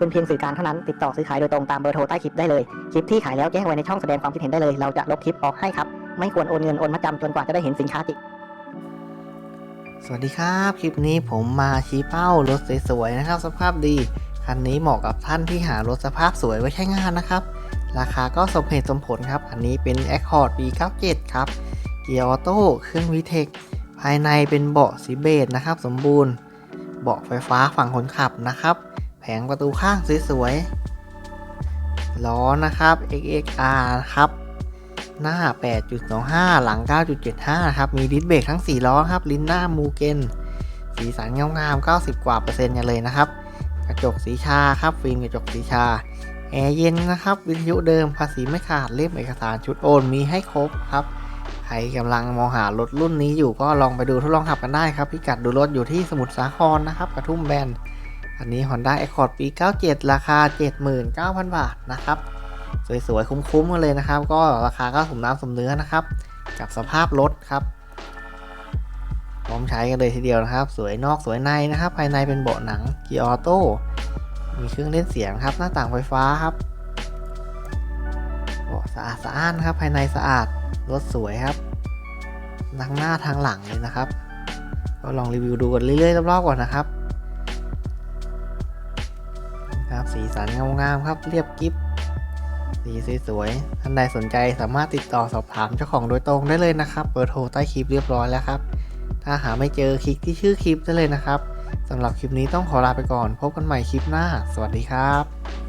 เป็นเพียงสื่อกลางเท่านั้น ติดต่อซื้อขายโดยตรงตามเบอร์โทรใต้คลิปได้เลย คลิปที่ขายแล้วแจ้งไว้ในช่องแสดงความคิดเห็นได้เลย เราจะลบคลิปออกให้ครับ ไม่ควรโอนเงินโอนมาจำจนกว่าจะได้เห็นสินค้าจริงสวัสดีครับ คลิปนี้ผมมาชี้เป้ารถสวยๆนะครับ สภาพดี คันนี้เหมาะกับท่านที่หารถสภาพสวยไว้ใช้งานนะครับ ราคาก็สมเหตุสมผลครับ อันนี้เป็น Accord ปี97 ครับ เกียร์ออโต้เครื่องวีเทค ภายในเป็นเบาะสีเบจนะครับ สมบูรณ์ เบาะไฟฟ้าฝั่งคนขับนะครับ แผงประตูข้างสวยๆ ล้อนะครับ XXR นะครับ หน้า 8.25 หลัง 9.75นะครับ มีดิสเบรกทั้ง 4 ล้อครับ ลิ้นหน้ามูเกน สีสันงามๆ90 กว่าเปอร์เซ็นต์กันเลยนะครับ กระจกสีชาครับ ฟิล์มกระจกสีชา แอร์เย็นนะครับ วิทยุเดิม ภาษีไม่ขาด เล่มเอกสารชุดโอนมีให้ครบครับใครกำลังมองหารถรุ่นนี้อยู่ก็ลองไปดูทดลองขับกันได้ครับ พิกัดดูรถอยู่ที่สมุทรสาครนะครับ กระทุ่มแบน อันนี้ Honda Accord ปี 97 ราคา 79,000 บาทนะครับ สวยๆ คุ้มๆกันเลยนะครับ ก็ราคาก็สมน้ำสมเนื้อนะครับ กับสภาพรถครับ พร้อมใช้กันเลยทีเดียวนะครับ สวยนอกสวยในนะครับ ภายในเป็นเบาะหนังเกียร์ออโต้มีเครื่องเล่นเสียงครับ หน้าต่างไฟฟ้าครับเบาะสะอาดสะอ้านครับ ภายในสะอาดรถสวยครับทั้งหน้าทางหลังเลยนะครับ ก็ลองรีวิวดูกันเรื่อยๆรอบๆก่อนนะครับ ครับสีสันงามๆครับเรียบกิ๊บสีสวยๆท่านใดสนใจสามารถติดต่อสอบถามเจ้าของโดยตรงได้เลยนะครับเบอร์โทรใต้คลิปเรียบร้อยแล้วครับ ถ้าหาไม่เจอคลิกที่ชื่อคลิปได้เลยนะครับสำหรับคลิปนี้ต้องขอลาไปก่อน พบกันใหม่คลิปหน้า สวัสดีครับ